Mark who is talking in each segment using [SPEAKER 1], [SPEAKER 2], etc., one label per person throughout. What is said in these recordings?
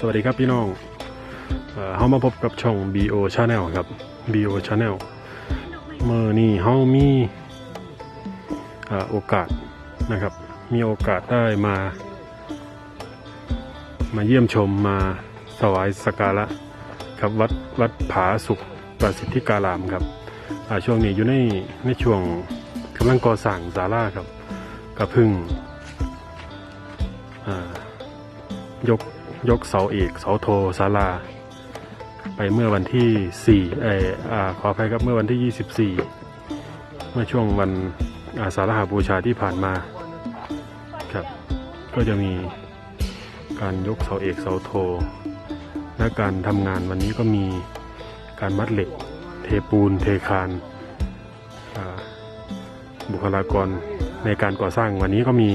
[SPEAKER 1] สวัสดีครับพี่น้องเฮามาพบกับช่อง BO Channel ครับ BO Channel เมื่อนี้เฮามีโอกาสนะครับ มีโอกาสได้มา มาเยี่ยมชมมาสวายสกการะครับวัดวัดผาสุขประสิทธิการามครับช่วงนี้อยู่ในในช่วงกำลังก่อสร้างศาลาครับก็เพึ่งยก ยกเสาเอกเสาโทศาลา ไปเมื่อวันที่4เอออ่าขออภัยครับเมื่อวันที่ 24 เมื่อช่วงวันอาสาฬหบูชาที่ผ่านมาครับ ก็จะมีการยกเสาเอกเสาโท และการทำงานวันนี้ก็มีการมัดเหล็ก เทปูน เทคานาบุคลากรในการก่อสร้างวันนี้ก็มี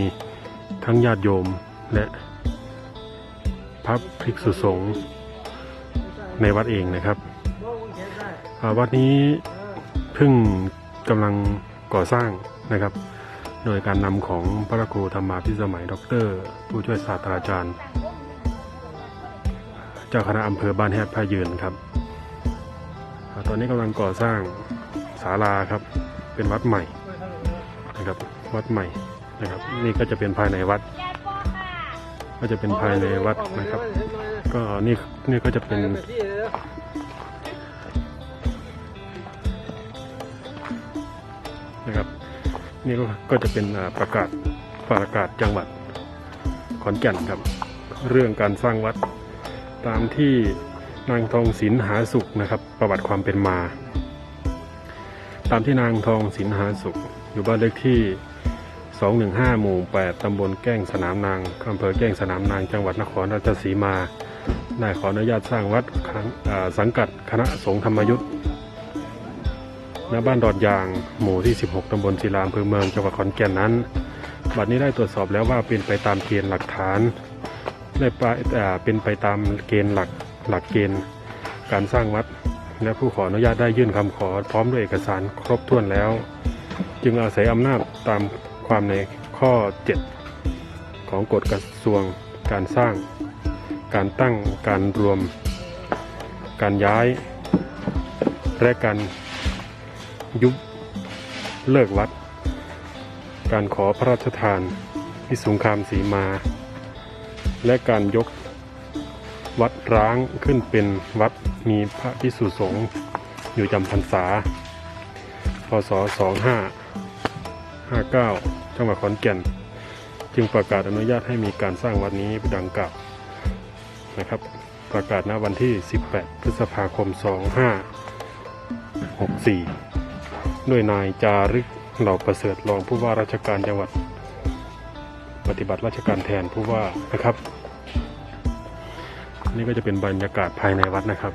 [SPEAKER 1] ทั้งญาติโยมและ พระภิกษุสงฆ์ในวัดเองนะครับวัดนี้เพิ่งกำลังก่อสร้างนะครับ โดยการนำของพระครูธรรมาพิสมัย ดร ผู้ช่วยศาสตราจารย์ เจ้าคณะอำเภอบ้านแฮดพายืนครับ ตอนนี้กำลังก่อสร้างศาลาครับ เป็นวัดใหม่นะครับ วัดใหม่นะครับ นี่ก็จะเป็นภายในวัด ก็จะเป็นภายในวัดนะครับ ก็นี่นี่ก็จะเป็นนะครับ นี่ก็ก็จะเป็นประกาศประกาศจังหวัดขอนแก่นครับ เรื่องการสร้างวัดตามที่นางทองศิลหาสุขนะครับ ประวัติความเป็นมา ตามที่นางทองศิลหาสุขอยู่บ้านเลขที่ 215 หมู่ 8 ตำบลแก้งสนามนางอำเภอแก้งสนามนาง จังหวัดนครราชสีมา ได้ขออนุญาตสร้างวัดสังกัดคณะสงฆ์ธรรมยุทธ์ณบ้านดอดยาง หมู่ที่ 16 ตำบลศิลาอำเภอเมือง จังหวัดขอนแก่นนั้น บัดนี้ได้ตรวจสอบแล้วว่าเป็นไปตามเกณฑ์หลักฐาน ได้ปเป็นไปตามเกณฑ์หลักหลักเกณฑ์การสร้างวัด และผู้ขออนุญาตได้ยื่นคำขอพร้อมด้วยเอกสารครบถ้วนแล้ว จึงอาศัยอำนาจตาม ความในข้อ 7 ของกฎกระทรวงการสร้าง การตั้งการรวม การย้าย และการยุบเลิกวัด การขอพระราชทานที่สงครามสีมา และการยกวัดร้างขึ้นเป็นวัดมีพระพิสุสงฆ์อยู่จำพรรษา พศ 2559 จังหวัดขอนแก่น จึงประกาศอนุญาตให้มีการสร้างวัดนี้ดังกล่าวนะครับ ประกาศณวันที่ 18 พฤษภาคม 2564 ด้วยนายจารึกเหล่าประเสริฐรองผู้ว่าราชการจังหวัด ปฏิบัติราชการแทนผู้ว่านะครับ นี่ก็จะเป็นบรรยากาศภายในวัดนะครับ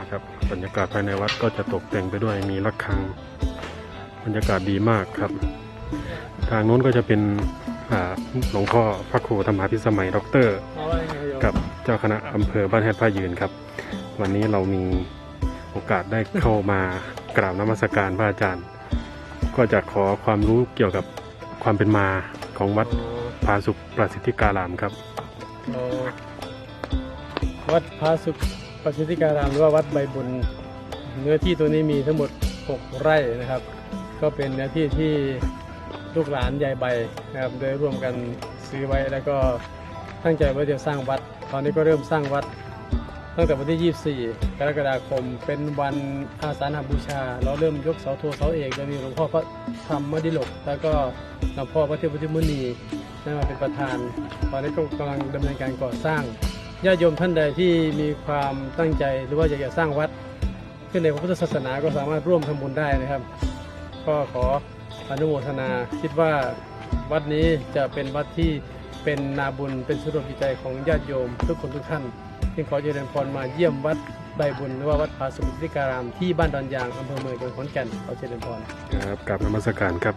[SPEAKER 1] นะครับบรรยากาศภายในวัดก็จะตกแต่งไปด้วยมีระฆัง บรรยากาศดีมากครับ ทางโน้นก็จะเป็นหลวงพ่อพระครูธรรมาพิสมัยด็อกเตอร์ กับเจ้าคณะอำเภอบ้านแฮดพายืนครับ วันนี้เรามีโอกาสได้เข้ามากราบนมัสการพระอาจารย์ ก็จะขอความรู้เกี่ยวกับความเป็นมาของวัดผาสุขประสิทธิการามครับ
[SPEAKER 2] วัดพระสุขประสิทธิการามหรือว่าวัดใบบุญเนื้อที่ตัวนี้มีทั้งหมด 6 ไร่นะครับ ก็เป็นเนื้อที่ที่ลูกหลานยายใบนะครับได้ร่วมกันซื้อไว้แล้วก็ตั้งใจว่าจะสร้างวัด ตอนนี้ก็เริ่มสร้างวัด ตั้งแต่วันที่ 24 กรกฎาคม เป็นวันอาสาฬหบูชา เราเริ่มยกเสาโทเสาเอกโดยมีหลวงพ่อพระธรรมดิลก แล้วก็หลวงพ่อพระเทพพุทธมุนีได้มาเป็นประธาน ตอนนี้ก็กำลังดำเนินการก่อสร้างญาติโยมท่านใดที่มีความตั้งใจหรือว่าอยากจะสร้างวัด ขึ้นในพระพุทธศาสนาก็สามารถร่วมทำบุญได้นะครับ ก็ขออนุโมทนา คิดว่าวัดนี้จะเป็นวัดที่เป็นนาบุญเป็นสุดจิตใจของญาติโยม ทุกคนทุกท่านจึงขอเจริญพรมาเยี่ยมวัดใบบุญหรือว่าวัดผาสุมิตริการามที่บ้านดอนยางอำเภอเมืองจังหวัดขอนแก่นขอเจริญพร
[SPEAKER 1] ครับกลับนมัสการครับ